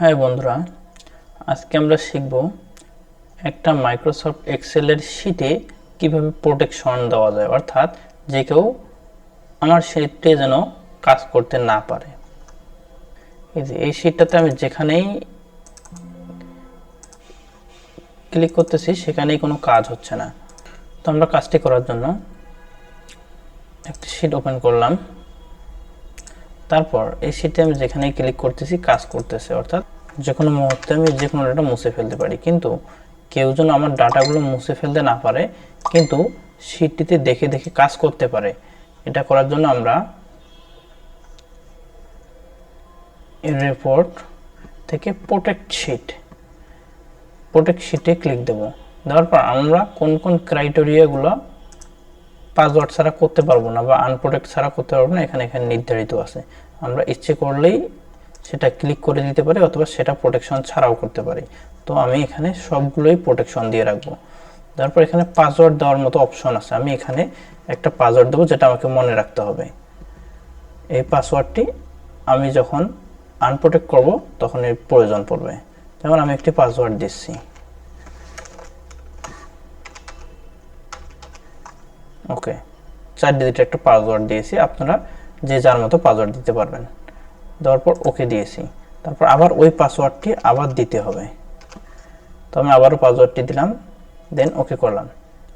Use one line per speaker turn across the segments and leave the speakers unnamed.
হ্যাঁ বন্ধুরা, আজকে আমরা শিখব একটা মাইক্রোসফট এক্সেলের শিটে কীভাবে প্রোটেকশন দেওয়া যায়, অর্থাৎ যে কেউ আমার শিটে যেন কাজ করতে না পারে। এই যে, এই শিটটাতে আমি যেখানেই ক্লিক করতেছি, সেখানেই কোনো কাজ হচ্ছে না। তো আমরা কাজটি করার জন্য একটি শিট ওপেন করলাম। তারপর এই শিটে আমি যেখানেই ক্লিক করতেছি, কাজ করতেছে, অর্থাৎ যে কোনো মুহূর্তে আমি যে কোনো ডাটা মুছে ফেলতে পারি। কিন্তু কেউ যেন আমার ডাটাগুলো মুছে ফেলতে না পারে, কিন্তু শিটটিতে দেখে দেখে কাজ করতে পারে। এটা করার জন্য আমরা রিপোর্ট থেকে প্রোটেক্ট শিট প্রোটেক্ট শিটে ক্লিক দেব। দেওয়ার পর আমরা কোন কোন ক্রাইটেরিয়াগুলো পাসওয়ার্ড ছাড়া করতে পারব না বা আনপ্রোটেক্ট ছাড়া করতে পারব না, এখানে এখানে নির্ধারিত আছে। আমরা ইচ্ছে করলেই সেটা ক্লিক করে দিতে পারি অথবা সেটা প্রোটেকশন ছাড়াও করতে পারি। তো আমি এখানে সবগুলোই প্রোটেকশন দিয়ে রাখব। তারপর এখানে পাসওয়ার্ড দেওয়ার মতো অপশন আছে। আমি এখানে একটা পাসওয়ার্ড দেবো যেটা আমাকে মনে রাখতে হবে। এই পাসওয়ার্ডটি আমি যখন আনপ্রোটেক্ট করব তখন এর প্রয়োজন পড়বে। যেমন আমি একটি পাসওয়ার্ড দিচ্ছি। ওকে চার ডিজিট একটা পাসওয়ার্ড দিয়েছি। আপনারা যে যার মতো পাসওয়ার্ড দিতে পারবেন। দেওয়ার পর ওকে দিয়েছি। তারপর আবার ওই পাসওয়ার্ডটি আবার দিতে হবে। তো আমি আবারও পাসওয়ার্ডটি দিলাম দেন ওকে করলাম।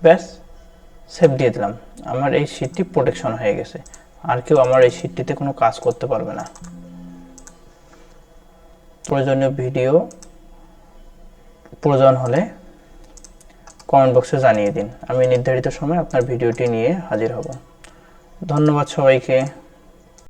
ব্যাস সেভ দিয়ে দিলাম। আমার এই শিটটি প্রোটেকশন হয়ে গেছে। আর কেউ আমার এই শিটটিতে কোনো কাজ করতে পারবে না। প্রয়োজনীয় ভিডিও প্রয়োজন হলে কমেন্ট বক্সে জানিয়ে দিন। আমি নির্ধারিত সময় আপনার ভিডিওটি নিয়ে হাজির হব। ধন্যবাদ সবাইকে।